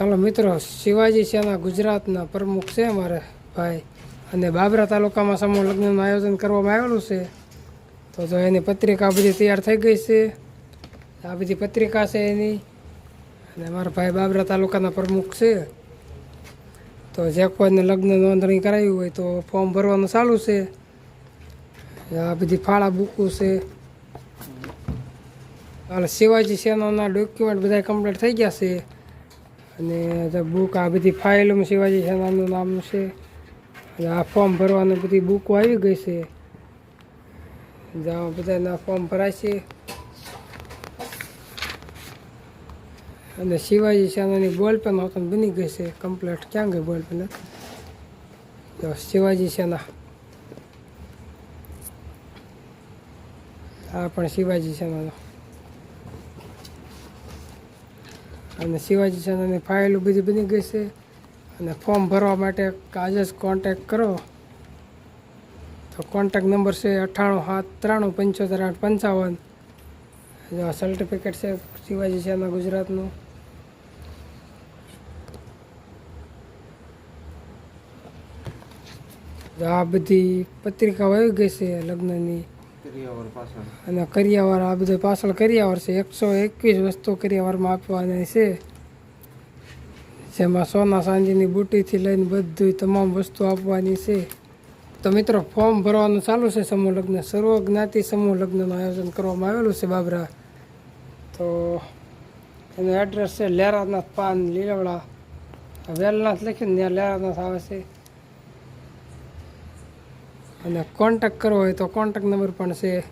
ચાલો મિત્રો, શિવાજી સેના ગુજરાતના પ્રમુખ છે અમારે ભાઈ. અને બાબરા તાલુકામાં સમૂહ લગ્નનું આયોજન કરવામાં આવેલું છે. તો જો એની પત્રિકા બધી તૈયાર થઈ ગઈ છે. આ બધી પત્રિકા છે એની. અને મારા ભાઈ બાબરા તાલુકાના પ્રમુખ છે. તો જે કોઈને લગ્ન નોંધણી કરાવી હોય તો ફોર્મ ભરવાનું ચાલુ છે. આ બધી ફાળા બુકું છે. અને શિવાજી સેનાના ડોક્યુમેન્ટ બધા કમ્પ્લીટ થઈ ગયા છે. અને બુક આ બધી ફાઇલોમાં શિવાજી સેનાનું નામ છે. અને આ ફોર્મ ભરવાનું બધી બુકો આવી ગઈ છે. જ્યાં બધાના ફોર્મ ભરાય છે. અને શિવાજી સેનાની બોલ પેન હોતન બની ગઈ છે. કમ્પ્લેટ ક્યાં ગઈ બોલ પેન જો શિવાજી સેના. આ પણ શિવાજી સેનાનો. અને શિવાજી ચંદ્રની ફાઇલો બધી બની ગઈ છે. અને ફોર્મ ભરવા માટે આજે જ કોન્ટેક કરો. તો કોન્ટેક નંબર છે અઠ્ઠાણું સાત ત્રાણું પંચોતેર આઠ પંચાવન. જો આ સર્ટિફિકેટ છે શિવાજી સેના ગુજરાતનું. આ બધી પત્રિકાઓ આવી ગઈ છે લગ્નની. અને કરિયાવર આ બધું પાછળ કરિયાવર છે. એકસો એકવીસ વસ્તુ કરિયાવરમાં આપવાની છે. જેમાં સોના સાંજીની બુટીથી લઈને બધું તમામ વસ્તુ આપવાની છે. તો મિત્રો, ફોર્મ ભરવાનું ચાલુ છે સમૂહ લગ્ન. સર્વ જ્ઞાતિ સમૂહ લગ્નનું આયોજન કરવામાં આવેલું છે બાબરા. તો એનું એડ્રેસ છે લેરાનાથ પાન લીલવડા. વેલનાથ લખીને ત્યાં લેરાનાથ આવે છે. અને કોન્ટેક કરવો હોય તો કોન્ટેક નંબર પણ છે.